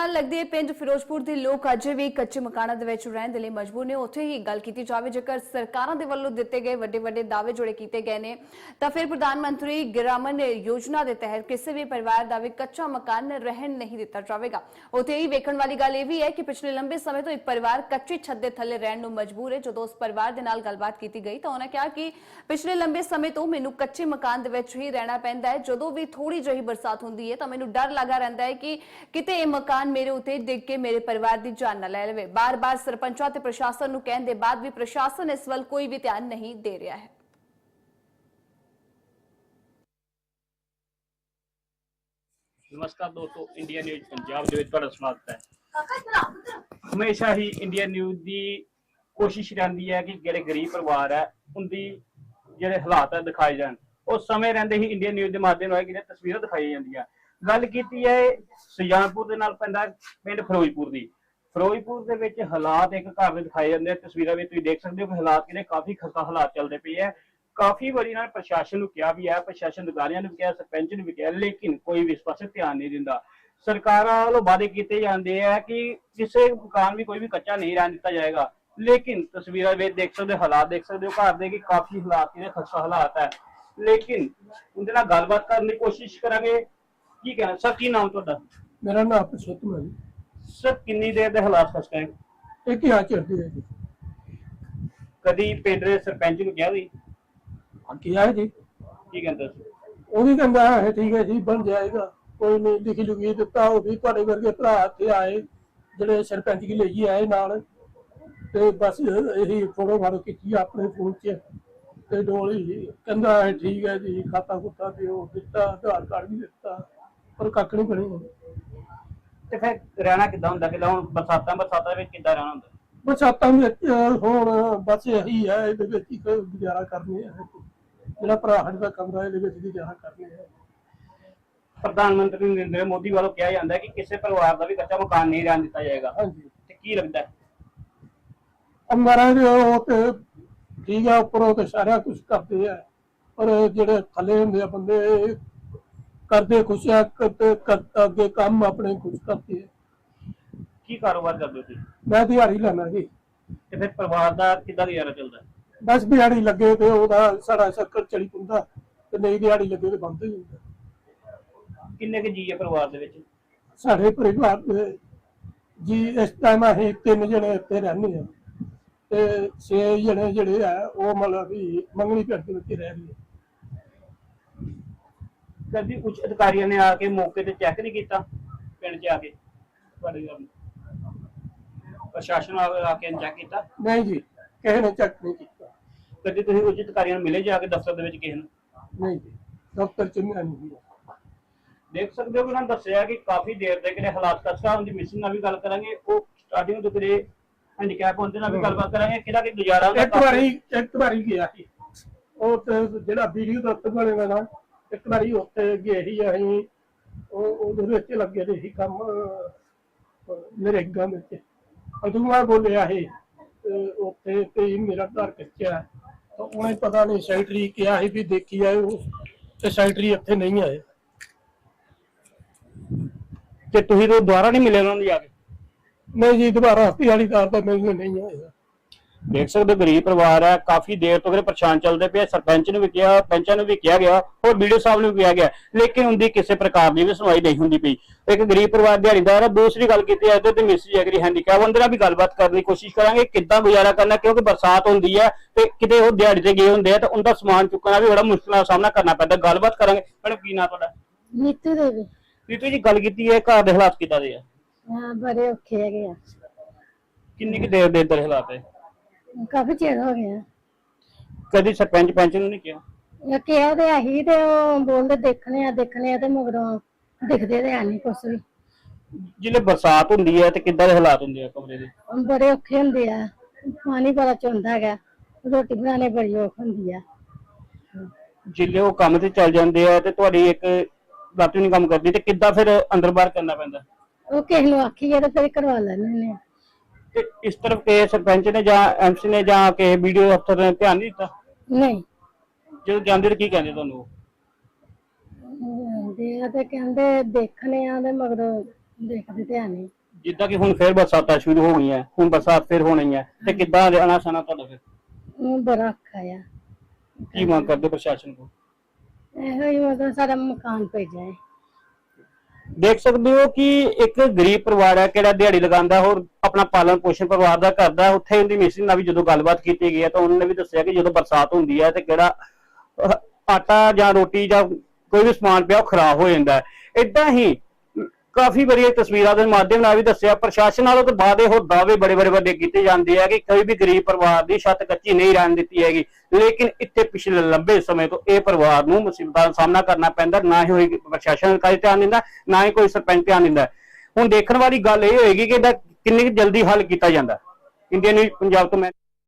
ਨਾਲ ਲੱਗਦੇ ਪਿੰਡ ਫਿਰੋਜ਼ਪੁਰ ਦੇ ਲੋਕ ਅਜੇ ਵੀ ਕੱਚੇ ਮਕਾਨਾਂ ਦੇ ਵਿੱਚ ਰਹਿਣ ਦੇ ਲਈ ਮਜਬੂਰ ਨੇ। ਉੱਥੇ ਹੀ ਗੱਲ ਕੀਤੀ ਜਾਵੇ, ਜੇਕਰ ਸਰਕਾਰਾਂ ਦੇ ਵੱਲੋਂ ਦਿੱਤੇ ਗਏ ਵੱਡੇ ਵੱਡੇ ਦਾਅਵੇ ਜੋੜੇ ਕੀਤੇ ਗਏ ਨੇ, ਤਾਂ ਫਿਰ ਪ੍ਰਧਾਨ ਮੰਤਰੀ ਗ੍ਰਾਮਨ ਯੋਜਨਾ ਦੇ ਤਹਿਤ ਕਿਸੇ ਵੀ ਪਰਿਵਾਰ ਦਾ ਵੀ ਕੱਚਾ ਮਕਾਨ ਰਹਿਣ ਨਹੀਂ ਦਿੱਤਾ ਜਾਵੇਗਾ। ਉੱਥੇ ਹੀ ਵੇਖਣ ਵਾਲੀ ਗੱਲ ਇਹ ਵੀ ਹੈ ਕਿ ਪਿਛਲੇ ਲੰਬੇ ਸਮੇਂ ਤੋਂ ਇੱਕ ਪਰਿਵਾਰ ਕੱਚੀ ਛੱਤ ਦੇ ਥੱਲੇ ਰਹਿਣ ਨੂੰ ਮਜਬੂਰ ਹੈ। ਜਦੋਂ ਉਸ ਪਰਿਵਾਰ ਦੇ ਨਾਲ ਗੱਲਬਾਤ ਕੀਤੀ ਗਈ, ਤਾਂ ਉਹਨਾਂ ਕਿਹਾ ਕਿ ਪਿਛਲੇ ਲੰਬੇ ਸਮੇਂ ਤੋਂ ਮੈਨੂੰ ਕੱਚੇ ਮਕਾਨ ਦੇ ਵਿੱਚ ਹੀ ਰਹਿਣਾ ਪੈਂਦਾ ਹੈ। ਜਦੋਂ ਵੀ ਥੋੜੀ ਜਿਹੀ ਬਰਸਾਤ ਹੁੰਦੀ ਹੈ, ਤਾਂ ਮੈਨੂੰ ਡਰ ਲੱਗਾ ਰਹਿੰਦਾ ਹੈ ਕਿ ਕਿਤੇ ਇਹ ਮਕਾਨ ਮੇਰੇ ਉੱਤੇ ਡਿੱਗ ਕੇ ਮੇਰੇ ਪਰਿਵਾਰ ਦੀ ਜਾਨ ਨਾ ਲੈ ਲਵੇ। ਬਾਰ-ਬਾਰ ਸਰਪੰਚਾਂ ਤੇ ਪ੍ਰਸ਼ਾਸਨ ਨੂੰ ਕਹਿਣ ਦੇ ਬਾਅਦ ਵੀ ਪ੍ਰਸ਼ਾਸਨ ਇਸ ਵੱਲ ਕੋਈ ਵੀ ਧਿਆਨ ਨਹੀਂ ਦੇ ਰਿਹਾ ਹੈ। ਨਮਸਕਾਰ ਦੋਸਤੋ ਇੰਡੀਆ ਨਿਊਜ਼ ਪੰਜਾਬ ਦੇ ਵਿੱਚ ਤੁਹਾਡਾ ਸਵਾਗਤ ਹੈ। ਹਮੇਸ਼ਾ ਹੀ ਇੰਡੀਆ ਨਿਊਜ਼ ਦੀ ਕੋਸ਼ਿਸ਼ ਰਹਿੰਦੀ ਹੈ ਕਿ ਜਿਹੜੇ ਗਰੀਬ ਪਰਿਵਾਰ ਹੈ ਉਹਦੀ ਜਿਹੜੇ ਹਾਲਾਤ ਹੈ ਦਿਖਾਏ ਜਾਣ। ਉਸ ਸਮੇਂ ਰਹਿੰਦੇ ਹੀ ਇੰਡੀਆ ਨਿਊਜ਼ ਦੇ ਮਾਧਿਅਮ ਨਾਲ ਜਿਹੜੇ ਤਸਵੀਰਾਂ ਦਿਖਾਈਆਂ ਜਾਂਦੀਆਂ। ਗੱਲ ਕੀਤੀ ਹੈ ਸੁਜਾਨਪੁਰ ਦੇ ਨਾਲ ਪੈਂਦਾ ਪਿੰਡ ਫਿਰੋਜ਼ਪੁਰ ਦੀ। ਫਿਰੋਜ਼ਪੁਰ ਦੇ ਵਿੱਚ ਹਾਲਾਤ ਇੱਕ ਘਰ ਦੇ ਦਿਖਾਏ ਜਾਂਦੇ ਆ। ਤਸਵੀਰਾਂ ਵਿੱਚ ਤੁਸੀਂ ਦੇਖ ਸਕਦੇ ਹੋ ਕਿ ਹਾਲਾਤ ਕਿਹੜੇ ਕਾਫੀ ਖਸਤਾ ਹਾਲਾਤ ਚੱਲਦੇ ਪਏ ਹੈ ਕਾਫੀ ਵਾਰੀ ਨਾਲ ਪ੍ਰਸ਼ਾਸਨ ਨੂੰ ਕਿਹਾ ਵੀ ਹੈ ਪ੍ਰਸ਼ਾਸਨ ਅਧਿਕਾਰੀਆਂ ਨੂੰ ਵੀ ਕਿਹਾ, ਸਰਪੰਚ ਨੂੰ ਵੀ ਕਿਹਾ, ਲੇਕਿਨ ਕੋਈ ਵੀ ਇਸ ਪਾਸੇ ਧਿਆਨ ਨਹੀਂ ਦਿੰਦਾ। ਸਰਕਾਰਾਂ ਵੱਲੋਂ ਵਾਅਦੇ ਕੀਤੇ ਜਾਂਦੇ ਆ ਕਿ ਕਿਸੇ ਮਕਾਨ ਵੀ ਕੋਈ ਵੀ ਕੱਚਾ ਨਹੀਂ ਰਹਿਣ ਦਿੱਤਾ ਜਾਏਗਾ। ਲੇਕਿਨ ਤਸਵੀਰਾਂ ਵਿੱਚ ਦੇਖ ਸਕਦੇ ਹੋ, ਹਾਲਾਤ ਦੇਖ ਸਕਦੇ ਹੋ ਘਰ ਦੇ ਕਿ ਕਾਫੀ ਹਾਲਾਤ ਕਿਹੜੇ ਖਸਤਾ ਹਾਲਾਤ ਹੈ ਲੇਕਿਨ ਉਹਦੇ ਨਾਲ ਗੱਲਬਾਤ ਕਰਨ ਦੀ ਕੋਸ਼ਿਸ਼ ਕਰਾਂਗੇ। ਕੀ ਕਹਿਣਾ? ਸਰ ਕੀ ਨਾਮ ਤੁਹਾਡਾ? ਮੇਰਾ ਨਾਮ ਪੁਰਸ਼ੋਤਮ ਹੈ ਜੀ। ਸਰ ਕਿੰਨੀ ਦੇਰ ਦੇ ਹਾਲਾਤ ਖਸਤਾ ਹੈ? ਇਹ ਕੀ ਆ ਚੜਦੀ ਹੈ ਜੀ। ਕਦੀ ਪਿੰਡ ਦੇ ਸਰਪੰਚ ਨੂੰ ਕਿਹਾ ਵੀ ਆ ਕੀ ਹੈ ਜੀ। ਕੀ ਕਹਿੰਦਾ ਸੀ? ਉਹ ਵੀ ਕਹਿੰਦਾ ਹੈ ਠੀਕ ਹੈ ਜੀ ਬਣ ਜਾਏਗਾ। ਕੋਈ ਨਹੀਂ ਲਿਖੀ ਲੁਖੀ ਦਿੱਤਾ ਉਹ ਵੀ ਤੁਹਾਡੇ ਵਰਗੇ ਭਰਾ ਇੱਥੇ ਆਏ ਜਿਹੜੇ ਸਰਪੰਚ ਕੀ ਲਈ ਆਏ ਨਾਲ। ਤੇ ਬਸ ਇਹੀ ਫੋਟੋ ਫਾਟੋ ਕੀਤੀ ਆਪਣੇ ਫੋਨ 'ਚ। ਤੇ ਡੋਲੀ ਕਹਿੰਦਾ ਹੈ ਠੀਕ ਹੈ ਜੀ ਖਾਤਾ ਕੁੱਤਾ ਦਿਓ ਦਿੱਤਾ ਆਧਾਰ ਕਾਰਡ ਵੀ ਦਿੱਤਾ। ਪਰ ਕੱਖ ਨਹੀਂ ਬਣੀ ਤੇ ਫਿਰ ਰਹਿਣਾ ਕਿੱਦਾਂ ਹੁੰਦਾ? ਕਿੱਦਾਂ ਹੁਣ ਬਰਸਾਤਾਂ ਬਰਸਾਤਾਂ ਵਿੱਚ ਕਿੱਦਾਂ ਰਹਿਣਾ ਹੁੰਦਾ? ਬਰਸਾਤਾਂ ਵਿੱਚ ਹੁਣ ਬਸ ਇਹੀ ਹੈ ਇਹਦੇ ਵਿੱਚ ਹੀ ਗੁਜ਼ਾਰਾ ਕਰਨੀ ਹੈ। ਜਿਹੜਾ ਭਰਾ ਸਾਡੇ ਦਾ ਕਮਰਾ ਇਹਦੇ ਵਿੱਚ ਗੁਜ਼ਾਰਾ ਕਰਨੀ ਹੈ। ਪ੍ਰਧਾਨ ਮੰਤਰੀ ਨਰਿੰਦਰ ਮੋਦੀ ਵੱਲੋਂ ਕਿਹਾ ਜਾਂਦਾ ਹੈ ਕਿ ਕਿਸੇ ਪਰਿਵਾਰ ਦਾ ਵੀ ਕੱਚਾ ਮਕਾਨ ਨਹੀਂ ਰਹਿਣ ਦਿੱਤਾ ਜਾਏਗਾ। ਹਾਂਜੀ। ਤੇ ਕੀ ਲੱਗਦਾ? ਹੈ? ਅੰਦਰਾਂ ਦੇ ਉਹ ਤੇ ਠੀਕ ਆ ਉੱਪਰੋਂ ਤੇ ਸਾਰਾ ਕੁਝ ਕਰਦੇ ਆ। ਪਰ ਜਿਹੜੇ ਥੱਲੇ ਹੁੰਦੇ ਆ ਬੰਦੇ ਇਹ ਕਰਦੇ ਕੁਛ ਆ ਕਰਦੇ ਕਰ- ਅੱਗੇ ਕੰਮ ਆਪਣੇ ਕਰਦੇ ਆ। ਕੀ ਕਾਰੋਬਾਰ ਕਰਦੇ ਹੋ ਤੁਸੀਂ? ਮੈਂ ਦਿਹਾੜੀ ਲੈਣਾ ਜੀ। ਤੇ ਫਿਰ ਪਰਿਵਾਰ ਦਾ ਕਿੱਦਾਂ ਗੁਜ਼ਾਰਾ ਚੱਲਦਾ? ਹੈ? ਬਸ ਦਿਹਾੜੀ ਲੱਗੇ ਤੇ ਉਹਦਾ ਸਾਡਾ ਚੱਕਰ ਚਲੀ ਪੁੰਦਾ ਤੇ ਨਹੀਂ ਦਿਹਾੜੀ ਲੱਗੇ ਤੇ ਬੰਦ ਹੀ ਹੁੰਦਾ। ਕਿੰਨੇ ਕੁ ਜੀ ਹੈ ਪਰਿਵਾਰ ਦੇ ਵਿੱਚ? ਸਾਡੇ ਪਰਿਵਾਰ ਦੇ ਜੀ ਇਸ ਟਾਈਮ ਅਸੀਂ ਤਿੰਨ ਜਣੇ ਇੱਥੇ ਰਹਿੰਦੇ ਆ ਤੇ ਛੇ ਜਣੇ ਜਿਹੜੇ ਆ ਉਹ ਮਤਲਬ ਵੀ ਮੰਗਣੀ ਦੇ ਵਿੱਚ ਰਹਿ ਰਹੇ ਆ। ਕਦੀ ਉੱਚ ਅਧਿਕਾਰੀਆਂ ਨੇ ਆ ਕੇ ਮੌਕੇ ਤੇ ਚੈੱਕ ਨਹੀਂ ਕੀਤਾ ਪਿੰਡ 'ਚ ਆ ਕੇ ਤੁਹਾਡੇ ਘਰ ਪ੍ਰਸ਼ਾਸਨ ਆ ਆ ਕੇ ਚੈੱਕ ਕੀਤਾ? ਨਹੀਂ ਜੀ ਕਿਸੇ ਨੇ ਚੈੱਕ ਨਹੀਂ ਕੀਤਾ। ਕਦੀ ਤੁਸੀਂ ਉੱਚ ਅਧਿਕਾਰੀਆਂ ਨੂੰ ਮਿਲੇ ਜਾ ਕੇ ਦਫ਼ਤਰ ਦੇ ਵਿੱਚ ਕਿਸੇ ਨੂੰ? ਨਹੀਂ ਜੀ ਦਫ਼ਤਰ ਚ ਮੈਂ ਨਹੀਂ ਗਿਆ। ਦੇਖ ਸਕਦੇ ਹੋ ਕਿ ਉਹਨਾਂ ਨੇ ਦੱਸਿਆ ਕਿ ਕਾਫੀ ਦੇਰ ਦੇ ਕਿਹੜੇ ਹਾਲਾਤ ਕਸਕਾ ਉਹਦੀ ਮਿਸਿੰਗ ਨਾਲ ਵੀ ਗੱਲ ਕਰਾਂਗੇ ਉਹ ਸਟਾਰਟਿੰਗ ਤੋਂ ਕਿਹੜੇ ਹੈਂਡੀਕੈਪ ਹੁੰਦੇ ਨਾਲ ਵੀ ਗੱਲਬਾਤ ਕਰਾਂਗੇ ਕਿਹੜਾ ਕਿ ਗੁਜ਼ਾਰਾ ਉਹਦਾ ਇੱਕ ਵਾਰੀ ਇੱਕ ਵਾਰੀ ਗਿਆ ਸੀ। ਉਹ ਤੇ ਜਿਹੜਾ ਵੀਡੀਓ ਦਾ ਉੱਤੇ ਬਣੇ ਨਾ ਇੱਕ ਵਾਰੀ ਉੱਥੇ ਗਏ ਸੀ ਅਸੀਂ ਉਹ ਉਹਦੇ ਵਿੱਚ ਲੱਗੇ ਦੇ ਸੀ ਕੰਮ ਮੇਰੇ ਗਾਂ ਵਿੱਚ। ਅਦੋਂ ਮੈਂ ਬੋਲਿਆ ਸੀ ਉੱਥੇ ਤੇ ਮੇਰਾ ਘਰ ਕੱਚਾ ਹੈ। ਤਾਂ ਉਹਨੇ ਪਤਾ ਨਹੀਂ ਸੈਕਟਰੀ ਕਿਹਾ ਸੀ ਵੀ ਦੇਖੀ ਆਏ ਉਹ ਤੇ ਸੈਕਟਰੀ ਇੱਥੇ ਨਹੀਂ ਆਏ। ਤੇ ਤੁਸੀਂ ਤਾਂ ਦੁਬਾਰਾ ਨਹੀਂ ਮਿਲੇ ਉਹਨਾਂ ਨੂੰ ਜਾ ਕੇ? ਨਹੀਂ ਜੀ ਦੁਬਾਰਾ ਦਿਹਾੜੀਦਾਰ ਤਾਂ ਮੈਨੂੰ ਨਹੀਂ ਆਇਆ ਦੇਖ ਸਕਦੇ ਗਰੀਬ ਪਰਿਵਾਰ ਹੈ ਕਾਫੀ ਦੇਰ ਤੋਂ ਕਿਹੜੇ ਪਰੇਸ਼ਾਨ ਚੱਲਦੇ ਪਏ। ਸਰਪੰਚ ਨੂੰ ਵੀ ਕਿਹਾ ਪੰਚਾਂ ਨੂੰ ਵੀ ਕਿਹਾ ਗਿਆ ਹੋਰ ਵੀਡੀਓ ਸਾਹਿਬ ਨੂੰ ਵੀ ਕਿਹਾ ਗਿਆ ਲੇਕਿਨ ਉਹਦੀ ਕਿਸੇ ਪ੍ਰਕਾਰ ਦੀ ਵੀ ਸੁਣਵਾਈ ਨਹੀਂ ਹੁੰਦੀ ਪਈ। ਇੱਕ ਗਰੀਬ ਪਰਿਵਾਰ ਦਿਹਾੜੀਦਾਰ ਹੈ ਦੂਸਰੀ ਗੱਲ ਕੀਤੀ ਹੈ ਤੇ ਮਿਸੀ ਅਗਰੀ ਹੈਂਡੀਕੈਪ ਉਹਦੇ ਨਾਲ ਵੀ ਗੱਲਬਾਤ ਕਰਨ ਦੀ ਕੋਸ਼ਿਸ਼ ਕਰਾਂਗੇ ਕਿੱਦਾਂ ਗੁਜ਼ਾਰਾ ਕਰਨਾ ਕਿਉਂਕਿ ਬਰਸਾਤ ਹੁੰਦੀ ਹੈ ਤੇ ਕਿਤੇ ਉਹ ਦਿਹਾੜੀ ਤੇ ਗਏ ਹੁੰਦੇ ਆ ਤੇ ਉਹਦਾ ਸਮਾਨ ਚੁੱਕਣਾ ਵੀ ਬੜਾ ਮੁਸ਼ਕਲ ਦਾ ਸਾਹਮਣਾ ਕਰਨਾ ਪੈਂਦਾ। ਗੱਲਬਾਤ ਕਰਾਂਗੇ। ਮੈਡਮ ਕੀ ਨਾਂ ਤੁਹਾਡਾ? ਨੀਤੂ ਦੇਵੀ। ਪ੍ਰੀਤੂ ਜੀ ਗੱਲ ਕੀਤੀ ਹੈ ਘਰ ਦੇ ਹਾਲਾਤ ਕਿੱਦਾਂ ਦੇ ਆ? ਹਾਂ ਬੜੇ ਔਖੇ ਹੈਗੇ ਆ। ਕਿੰਨੀ ਕੁ ਦੇਰ ਦੇ ਇੱਧਰ ਹਾਲਾਤ ਹੈ ਕਾਫੀ ਚਿਰ ਹੋ ਗਿਆ। ਕਦੀ ਸਰਪੰਚ ਪੰਚ ਨੂੰ ਨਹੀਂ ਕਿਹਾ? ਇਹ ਕਿਹਾ ਤੇ ਆਹੀ ਤੇ ਉਹ ਬੋਲਦੇ ਦੇਖਣੇ ਆ ਦੇਖਣੇ ਆ ਤੇ ਮਗਰੋਂ ਦਿਖਦੇ ਤੇ ਨਹੀਂ ਕੁਛ ਵੀ। ਜਿਹੜੇ ਬਰਸਾਤ ਹੁੰਦੀ ਹੈ ਤੇ ਕਿੱਦਾਂ ਦੇ ਹਾਲਾਤ ਹੁੰਦੇ ਆ ਕਮਰੇ ਦੇ? ਬੜੇ ਔਖੇ ਹੁੰਦੇ ਆ। ਪਾਣੀ ਬੜਾ ਚੁੰਦਾ ਹੈਗਾ। ਰੋਟੀ ਬਣਾਉਣੀ ਬੜੀ ਔਖ ਹੁੰਦੀ ਆ। ਜਿੱਲੇ ਉਹ ਕੰਮ ਤੇ ਚੱਲ ਜਾਂਦੇ ਆ ਤੇ ਤੁਹਾਡੀ ਇੱਕ ਵੀ ਨਹੀਂ ਕੰਮ ਕਰਦੀ ਤੇ ਕਿੱਦਾਂ ਫਿਰ ਅੰਦਰ ਬਾਹਰ ਕਰਨਾ ਪੈਂਦਾ? ਉਹ ਕਿਸੇ ਨੂੰ ਆਖੀਏ ਤੇ ਫਿਰ ਕਰਵਾ ਲੈਣੇ ਨੇ। ਤੇ ਇਸ ਤਰਫ ਕੇ ਸਰਪੰਚ ਨੇ ਜਾਂ ਐਮਸੀ ਨੇ ਜਾਂ ਕੇ ਵੀਡੀਓ ਅਫਸਰ ਨੇ ਧਿਆਨ ਨਹੀਂ ਦਿੱਤਾ? ਨਹੀਂ। ਜਦੋਂ ਜਾਂਦੇ ਤੇ ਕੀ ਕਹਿੰਦੇ ਤੁਹਾਨੂੰ ਉਹ? ਦੇ ਆ ਤੇ ਕਹਿੰਦੇ ਦੇਖਣੇ ਆ ਤੇ ਮਗਰੋਂ ਦੇਖਦੇ ਤੇ ਹੈ ਨਹੀਂ। ਜਿੱਦਾਂ ਕਿ ਹੁਣ ਫੇਰ ਬਰਸਾਤਾਂ ਸ਼ੁਰੂ ਹੋ ਗਈਆਂ ਹੁਣ ਬਰਸਾਤ ਫੇਰ ਹੋਣੀ ਹੈ ਤੇ ਕਿੱਦਾਂ ਰਹਿਣਾ ਸਣਾ ਤੁਹਾਡਾ ਫਿਰ? ਉਹ ਬੜਾ ਔਖਾ ਆ। ਕੀ ਮੰਗ ਕਰਦੇ ਪ੍ਰਸ਼ਾਸਨ ਕੋਲ? ਇਹੋ ਹੀ ਮਤਲਬ ਸਾਡਾ ਮਕਾਨ ਪੈ ਜਾਏ ਦੇਖ ਸਕਦੇ ਹੋ ਕਿ ਇੱਕ ਗਰੀਬ ਪਰਿਵਾਰ ਹੈ, ਕਿਹੜਾ ਦਿਹਾੜੀ ਲਗਾਉਂਦਾ, ਹੋਰ ਆਪਣਾ ਪਾਲਣ ਪੋਸ਼ਣ ਪਰਿਵਾਰ ਦਾ ਕਰਦਾ, ਉੱਥੇ ਉਹਦੀ ਮਿਸੀ ਨਾਲ ਵੀ ਜਦੋਂ ਗੱਲਬਾਤ ਕੀਤੀ ਗਈ ਹੈ ਤਾਂ ਉਹਨਾਂ ਨੇ ਵੀ ਦੱਸਿਆ ਕਿ ਜਦੋਂ ਬਰਸਾਤ ਹੁੰਦੀ ਹੈ ਤੇ ਕਿਹੜਾ ਆਟਾ ਜਾਂ ਰੋਟੀ ਜਾਂ ਕੋਈ ਵੀ ਸਮਾਨ ਪਿਆ ਉਹ ਖਰਾਬ ਹੋ ਜਾਂਦਾ ਹੈ। ਇਦਾਂ ਹੀ ਕਾਫੀ ਵਾਰੀ ਇਹ ਤਸਵੀਰਾਂ ਦੇ ਮਾਧਿਅਮ ਨਾਲ ਵੀ ਦੱਸਿਆ, ਪ੍ਰਸ਼ਾਸਨ ਨਾਲੋਂ ਤਾਂ ਬਾਅਦ ਇਹ ਦਾਅਵੇ ਬੜੇ ਬੜੇ ਵੱਡੇ ਕੀਤੇ ਜਾਂਦੇ ਆ ਕਿ ਕੋਈ ਵੀ ਗਰੀਬ ਪਰਿਵਾਰ ਦੀ ਛੱਤ ਕੱਚੀ ਨਹੀਂ ਰਹਿਣ ਦਿੱਤੀ ਹੈਗੀ। ਲੇਕਿਨ ਇੱਥੇ ਪਿਛਲੇ ਲੰਬੇ ਸਮੇਂ ਤੋਂ ਇਹ ਪਰਿਵਾਰ ਨੂੰ ਮੁਸੀਬਤਾਂ ਦਾ ਸਾਹਮਣਾ ਕਰਨਾ ਪੈਂਦਾ, ਨਾ ਹੀ ਹੋਈ ਪ੍ਰਸ਼ਾਸਨ ਅਧਿਕਾਰੀ ਧਿਆਨ ਦਿੰਦਾ, ਨਾ ਹੀ ਕੋਈ ਸਰਪੰਚ ਧਿਆਨ ਦਿੰਦਾ। ਹੁਣ ਦੇਖਣ ਵਾਲੀ ਗੱਲ ਇਹ ਹੋਏਗੀ ਕਿ ਇਹਦਾ ਕਿੰਨੀ ਕੁ ਜਲਦੀ ਹੱਲ ਕੀਤਾ ਜਾਂਦਾ। ਇੰਡੀਅਨ ਨਿਊਜ਼, ਪੰਜਾਬ ਤੋਂ ਮੈਂ